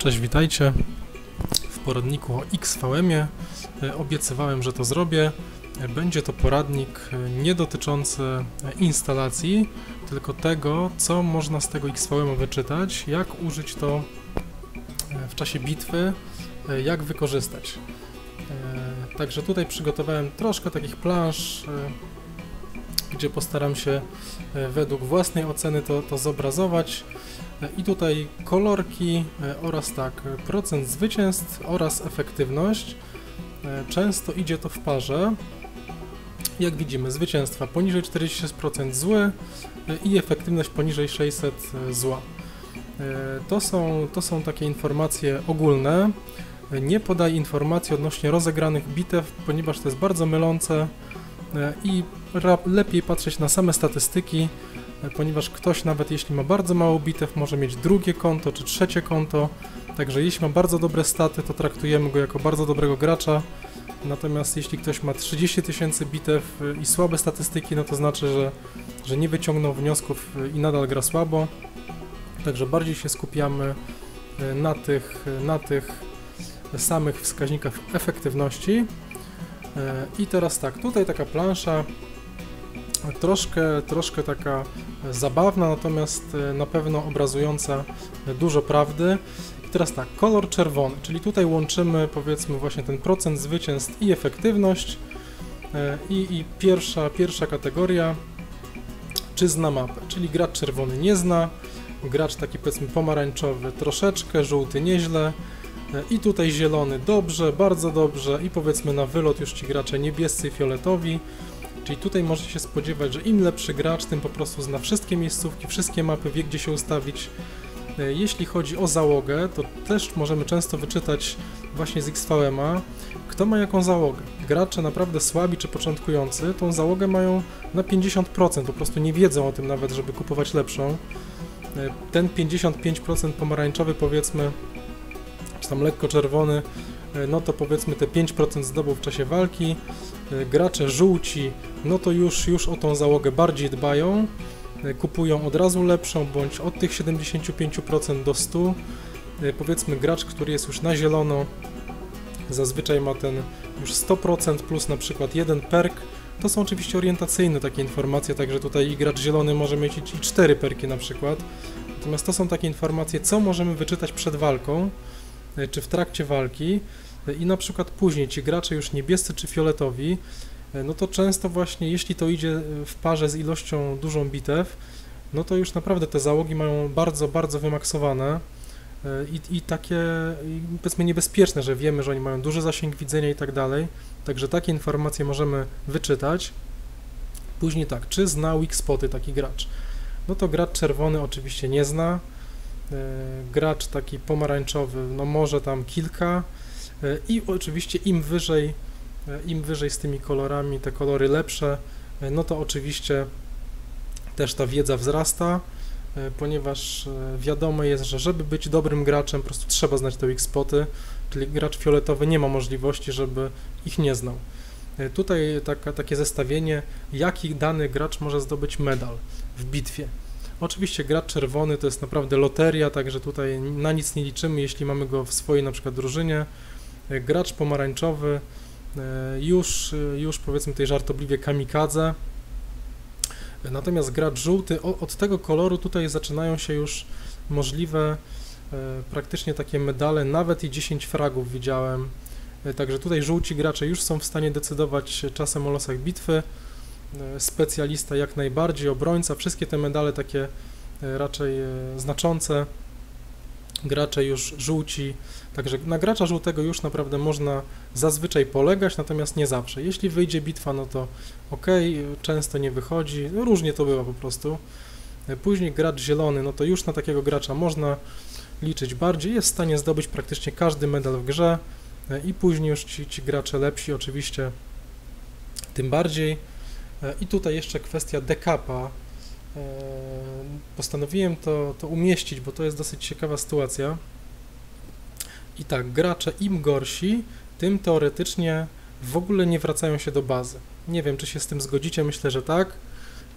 Cześć, witajcie w poradniku o XVM-ie. E, Obiecywałem, że to zrobię. Będzie to poradnik e, nie dotyczący e, instalacji, tylko tego, co można z tego XVM wyczytać, jak użyć to w czasie bitwy, jak wykorzystać. Także tutaj przygotowałem troszkę takich plansz, gdzie postaram się według własnej oceny to, to zobrazować. I tutaj kolorki e, oraz tak, procent zwycięstw oraz efektywność. E, Często idzie to w parze. Jak widzimy, zwycięstwa poniżej 46% zły e, i efektywność poniżej 600 e, zła. To są, to są takie informacje ogólne. Nie podaj informacji odnośnie rozegranych bitew, ponieważ to jest bardzo mylące i lepiej patrzeć na same statystyki, ponieważ ktoś nawet jeśli ma bardzo mało bitew, może mieć drugie konto czy trzecie konto, także jeśli ma bardzo dobre staty, to traktujemy go jako bardzo dobrego gracza, natomiast jeśli ktoś ma 30 tysięcy bitew y, i słabe statystyki, no to znaczy, że, że nie wyciągnął wniosków y, i nadal gra słabo, także bardziej się skupiamy na tych, na tych samych wskaźnikach efektywności. I teraz tak, tutaj taka plansza troszkę, troszkę taka zabawna, natomiast e, na pewno obrazująca dużo prawdy. I teraz tak, kolor czerwony, czyli tutaj łączymy powiedzmy właśnie ten procent zwycięstw i efektywność. E, I, i pierwsza, pierwsza kategoria, czy zna mapę, czyli gracz czerwony nie zna, gracz taki powiedzmy pomarańczowy troszeczkę, żółty nieźle, e, i tutaj zielony dobrze, bardzo dobrze i powiedzmy na wylot już ci gracze niebiescy i fioletowi. Czyli tutaj możecie się spodziewać, że im lepszy gracz, tym po prostu zna wszystkie miejscówki, wszystkie mapy, wie gdzie się ustawić. E, Jeśli chodzi o załogę, to też możemy często wyczytać właśnie z XVM-a, kto ma jaką załogę. Gracze naprawdę słabi czy początkujący tą załogę mają na 50%, po prostu nie wiedzą o tym nawet, żeby kupować lepszą. E, Ten 55% pomarańczowy powiedzmy, czy tam lekko czerwony, e, no to powiedzmy te 5% zdobył w czasie walki, gracze żółci, no to już, już o tą załogę bardziej dbają, e, kupują od razu lepszą, bądź od tych 75% do 100%. E, Powiedzmy gracz, który jest już na zielono, zazwyczaj ma ten już 100% plus na przykład jeden perk. To są oczywiście orientacyjne takie informacje, także tutaj gracz zielony może mieć i 4 perki na przykład. Natomiast to są takie informacje, co możemy wyczytać przed walką, e, czy w trakcie walki i na przykład później ci gracze już niebiescy czy fioletowi, e, no to często właśnie jeśli to idzie e, w parze z ilością dużą bitew, no to już naprawdę te załogi mają bardzo, bardzo wymaksowane e, i, i takie powiedzmy niebezpieczne, że wiemy, że oni mają duży zasięg widzenia i tak dalej, także takie informacje możemy wyczytać. Później tak, czy zna weak spoty taki gracz? No to gracz czerwony oczywiście nie zna, gracz taki pomarańczowy, no może tam kilka, I oczywiście im wyżej, im wyżej z tymi kolorami, te kolory lepsze, no to oczywiście też ta wiedza wzrasta, ponieważ e, wiadomo jest, że żeby być dobrym graczem, po prostu trzeba znać te weak spoty, czyli gracz fioletowy nie ma możliwości, żeby ich nie znał. E, Tutaj taka, takie zestawienie, jaki dany gracz może zdobyć medal w bitwie. Oczywiście gracz czerwony to jest naprawdę loteria, także tutaj na nic nie liczymy, jeśli mamy go w swojej na przykład drużynie. Gracz pomarańczowy e, już, e, już powiedzmy tej żartobliwie kamikadze. Natomiast gracz żółty, od tego koloru tutaj zaczynają się już możliwe e, praktycznie takie medale, nawet i 10 fragów widziałem. Także tutaj żółci gracze już są w stanie decydować czasem o losach bitwy. Specjalista jak najbardziej, obrońca, wszystkie te medale takie raczej znaczące. Gracze już żółci, także na gracza żółtego już naprawdę można zazwyczaj polegać, natomiast nie zawsze. Jeśli wyjdzie bitwa, no to ok, często nie wychodzi, no różnie to bywa po prostu. Później gracz zielony, no to już na takiego gracza można liczyć bardziej, jest w stanie zdobyć praktycznie każdy medal w grze e, i później już ci, ci gracze lepsi oczywiście tym bardziej. E, I tutaj jeszcze kwestia dekapa. E, Postanowiłem to, to umieścić, bo to jest dosyć ciekawa sytuacja. I tak, gracze im gorsi, tym teoretycznie w ogóle nie wracają się do bazy. Nie wiem, czy się z tym zgodzicie, myślę, że tak.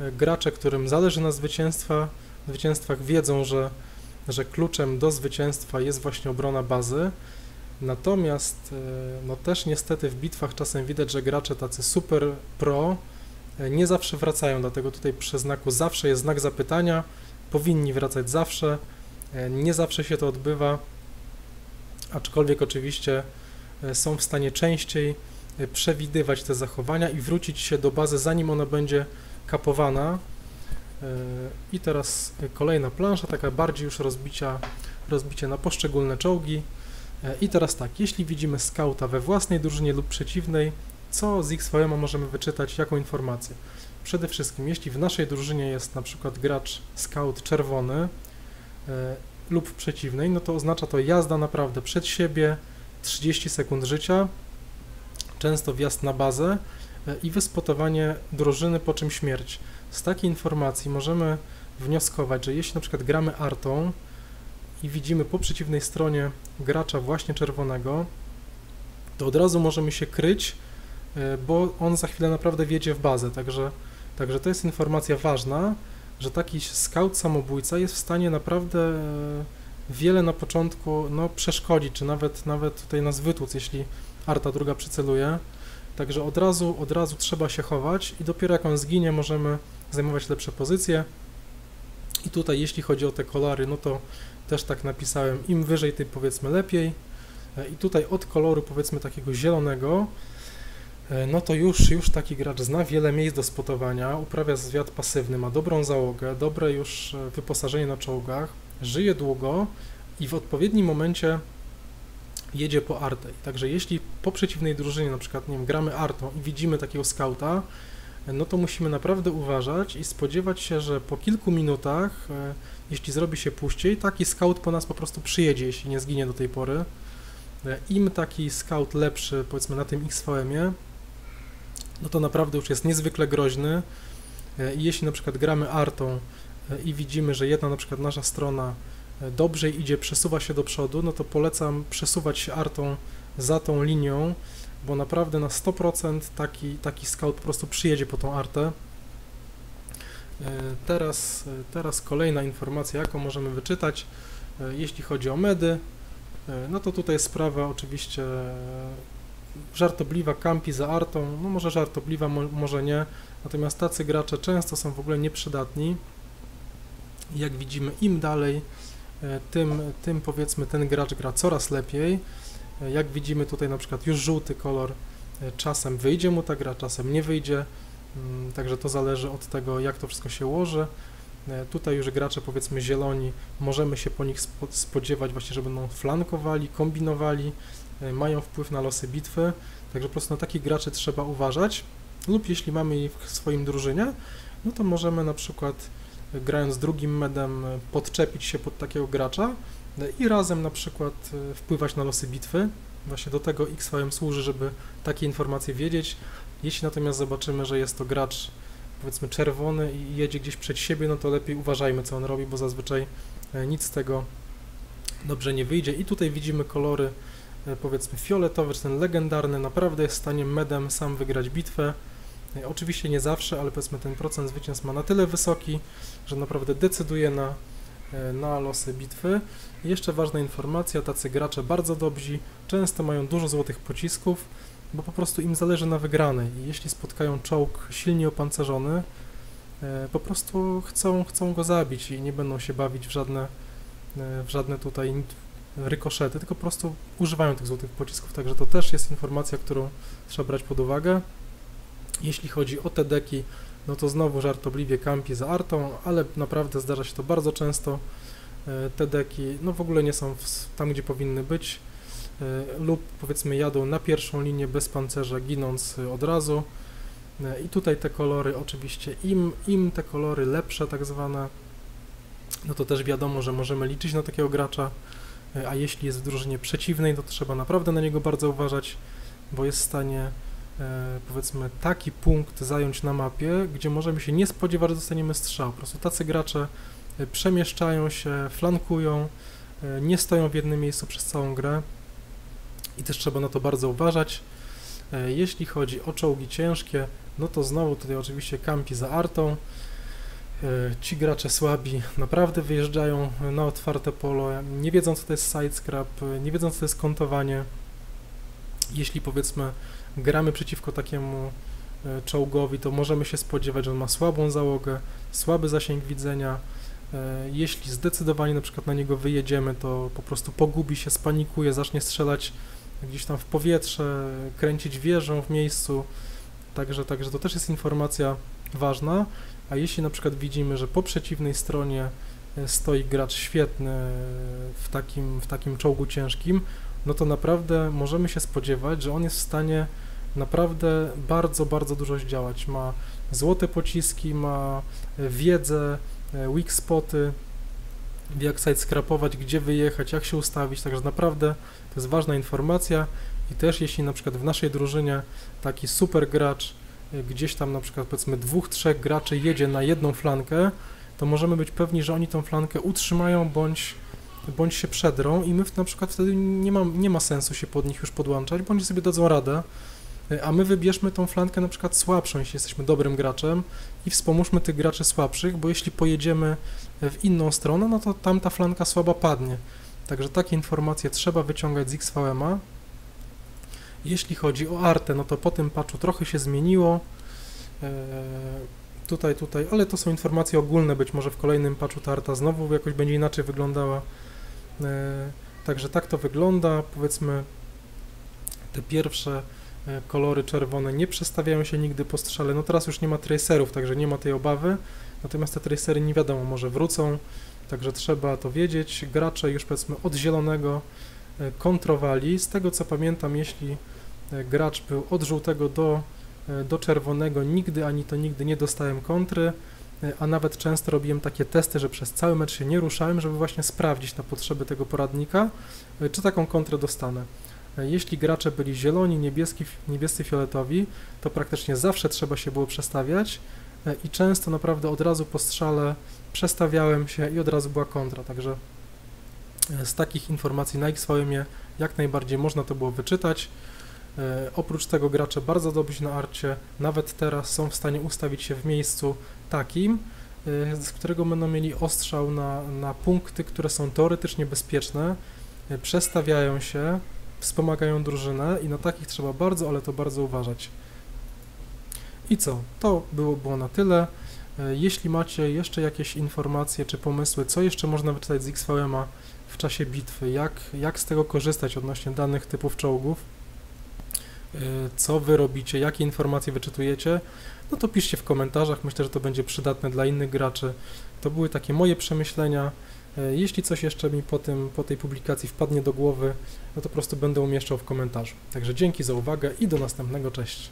E, Gracze, którym zależy na zwycięstwa, zwycięstwach wiedzą, że że kluczem do zwycięstwa jest właśnie obrona bazy. Natomiast no też niestety w bitwach czasem widać, że gracze tacy super pro nie zawsze wracają, dlatego tutaj przy znaku zawsze jest znak zapytania, powinni wracać zawsze, nie zawsze się to odbywa, aczkolwiek oczywiście są w stanie częściej przewidywać te zachowania i wrócić się do bazy, zanim ona będzie kapowana. I teraz kolejna plansza, taka bardziej już rozbicia, rozbicie na poszczególne czołgi. I teraz tak, jeśli widzimy skauta we własnej drużynie lub przeciwnej, co z XVM możemy wyczytać, jaką informację? Przede wszystkim, jeśli w naszej drużynie jest na przykład gracz scout czerwony e, lub w przeciwnej, no to oznacza to jazda naprawdę przed siebie, 30 sekund życia, często wjazd na bazę e, i wyspotowanie drużyny, po czym śmierć. Z takiej informacji możemy wnioskować, że jeśli na przykład gramy artą i widzimy po przeciwnej stronie gracza właśnie czerwonego, to od razu możemy się kryć, bo on za chwilę naprawdę wjedzie w bazę, także, także to jest informacja ważna, że taki scout samobójca jest w stanie naprawdę e, wiele na początku no, przeszkodzić, czy nawet, nawet tutaj nas wytłuc, jeśli arta druga przyceluje. Także od razu, od razu trzeba się chować i dopiero jak on zginie, możemy zajmować lepsze pozycje. I tutaj, jeśli chodzi o te kolory, no to też tak napisałem, im wyżej, tym powiedzmy lepiej. E, I tutaj od koloru, powiedzmy takiego zielonego, e, no to już, już taki gracz zna wiele miejsc do spotowania, uprawia zwiat pasywny, ma dobrą załogę, dobre już e, wyposażenie na czołgach, żyje długo i w odpowiednim momencie jedzie po artę. Także jeśli po przeciwnej drużynie, na przykład, nie wiem, gramy artą i widzimy takiego skauta, no to musimy naprawdę uważać i spodziewać się, że po kilku minutach, e, jeśli zrobi się puściej, taki scout po nas po prostu przyjedzie, jeśli nie zginie do tej pory. E, Im taki scout lepszy, powiedzmy na tym XVM-ie, no to naprawdę już jest niezwykle groźny e, i jeśli na przykład gramy artą i widzimy, że jedna na przykład nasza strona dobrze idzie, przesuwa się do przodu, no to polecam przesuwać się artą za tą linią, bo naprawdę na 100% taki, taki scout po prostu przyjedzie po tą artę. E, teraz, teraz kolejna informacja, jaką możemy wyczytać, e, jeśli chodzi o medy, e, no to tutaj sprawa oczywiście żartobliwa, kampi za artą, no może żartobliwa, może nie, natomiast tacy gracze często są w ogóle nieprzydatni. Jak widzimy, im dalej, tym, tym powiedzmy ten gracz gra coraz lepiej, jak widzimy tutaj na przykład już żółty kolor e, czasem wyjdzie mu ta gra, czasem nie wyjdzie, mm, także to zależy od tego, jak to wszystko się ułoży. E, tutaj już gracze powiedzmy zieloni, możemy się po nich spodziewać właśnie, że będą flankowali, kombinowali, e, mają wpływ na losy bitwy, także po prostu na takich graczy trzeba uważać lub jeśli mamy ich w swoim drużynie, no to możemy na przykład grając drugim medem podczepić się pod takiego gracza, i razem na przykład e, wpływać na losy bitwy. Właśnie do tego XVM służy, żeby takie informacje wiedzieć. Jeśli natomiast zobaczymy, że jest to gracz powiedzmy czerwony i jedzie gdzieś przed siebie, no to lepiej uważajmy, co on robi, bo zazwyczaj e, nic z tego dobrze nie wyjdzie. I tutaj widzimy kolory e, powiedzmy fioletowy, czy ten legendarny, naprawdę jest w stanie medem sam wygrać bitwę. Oczywiście nie zawsze, ale powiedzmy ten procent zwycięstw ma na tyle wysoki, że naprawdę decyduje na E, na losy bitwy. I jeszcze ważna informacja, tacy gracze bardzo dobrzy często mają dużo złotych pocisków, bo po prostu im zależy na wygranej i jeśli spotkają czołg silnie opancerzony, e, po prostu chcą, chcą go zabić i nie będą się bawić w żadne, e, w żadne tutaj rykoszety, tylko po prostu używają tych złotych pocisków, także to też jest informacja, którą trzeba brać pod uwagę. Jeśli chodzi o te deki, no to znowu żartobliwie kampi za artą, ale naprawdę zdarza się to bardzo często. E, te deki no w ogóle nie są tam, gdzie powinny być e, lub powiedzmy jadą na pierwszą linię bez pancerza, ginąc od razu. E, I tutaj te kolory oczywiście, im, im te kolory lepsze tak zwane, no to też wiadomo, że możemy liczyć na takiego gracza, a jeśli jest w drużynie przeciwnej, to trzeba naprawdę na niego bardzo uważać, bo jest w stanie E, powiedzmy taki punkt zająć na mapie, gdzie możemy się nie spodziewać, że dostaniemy strzał. Po prostu tacy gracze e, przemieszczają się, flankują, e, nie stoją w jednym miejscu przez całą grę i też trzeba na to bardzo uważać. Jeśli chodzi o czołgi ciężkie, no to znowu tutaj oczywiście kampi za artą. E, Ci gracze słabi naprawdę wyjeżdżają na otwarte polo, nie wiedzą co to jest sidescrap, nie wiedzą co to jest kontowanie. Jeśli powiedzmy gramy przeciwko takiemu e, czołgowi, to możemy się spodziewać, że on ma słabą załogę, słaby zasięg widzenia. E, Jeśli zdecydowanie na przykład na niego wyjedziemy, to po prostu pogubi się, spanikuje, zacznie strzelać gdzieś tam w powietrze, kręcić wieżą w miejscu. Także, także to też jest informacja ważna. A jeśli na przykład widzimy, że po przeciwnej stronie e, stoi gracz świetny e, w takim, w takim czołgu ciężkim, no to naprawdę możemy się spodziewać, że on jest w stanie naprawdę bardzo, bardzo dużo zdziałać. Ma złote pociski, ma e, wiedzę, weak spoty, jak site skrapować, gdzie wyjechać, jak się ustawić, także naprawdę to jest ważna informacja i też jeśli na przykład w naszej drużynie taki super gracz gdzieś tam na przykład powiedzmy dwóch, trzech graczy jedzie na jedną flankę, to możemy być pewni, że oni tą flankę utrzymają bądź bądź się przedrą i my na przykład wtedy nie ma, nie ma sensu się pod nich już podłączać, bądź sobie dadzą radę, y, a my wybierzmy tą flankę na przykład słabszą, jeśli jesteśmy dobrym graczem i wspomóżmy tych graczy słabszych, bo jeśli pojedziemy w inną stronę, no to tamta flanka słaba padnie. Także takie informacje trzeba wyciągać z XVM-a. Jeśli chodzi o artę, no to po tym patchu trochę się zmieniło. Eee, tutaj, tutaj, ale to są informacje ogólne, być może w kolejnym patchu ta arta znowu jakoś będzie inaczej wyglądała. E, Także tak to wygląda. Powiedzmy, te pierwsze e, kolory czerwone nie przestawiają się nigdy po strzale. No teraz już nie ma tracerów, także nie ma tej obawy. Natomiast te tracery nie wiadomo, może wrócą, także trzeba to wiedzieć. Gracze już powiedzmy od zielonego e, kontrowali. Z tego co pamiętam, jeśli e, gracz był od żółtego do, e, do czerwonego, nigdy ani to nigdy nie dostałem kontry e, a nawet często robiłem takie testy, że przez cały mecz się nie ruszałem, żeby właśnie sprawdzić na potrzeby tego poradnika, e, czy taką kontrę dostanę. E, Jeśli gracze byli zieloni, niebieski, niebiescy, fioletowi, to praktycznie zawsze trzeba się było przestawiać e, i często naprawdę od razu po strzale przestawiałem się i od razu była kontra, także e, z takich informacji na XVM jak najbardziej można to było wyczytać. E, Oprócz tego gracze bardzo dobrzy na arcie, nawet teraz są w stanie ustawić się w miejscu takim, y, z którego będą mieli ostrzał na, na punkty, które są teoretycznie bezpieczne, y, przestawiają się, wspomagają drużynę i na takich trzeba bardzo, ale to bardzo uważać. I co? To było, było na tyle. Y, Jeśli macie jeszcze jakieś informacje czy pomysły, co jeszcze można wyczytać z XVM-a w czasie bitwy, jak, jak z tego korzystać odnośnie danych typów czołgów, y, co wy robicie, jakie informacje wyczytujecie, no to piszcie w komentarzach. Myślę, że to będzie przydatne dla innych graczy. To były takie moje przemyślenia. E, Jeśli coś jeszcze mi po, tym, po tej publikacji wpadnie do głowy, no to po prostu będę umieszczał w komentarzu. Także dzięki za uwagę i do następnego. Cześć.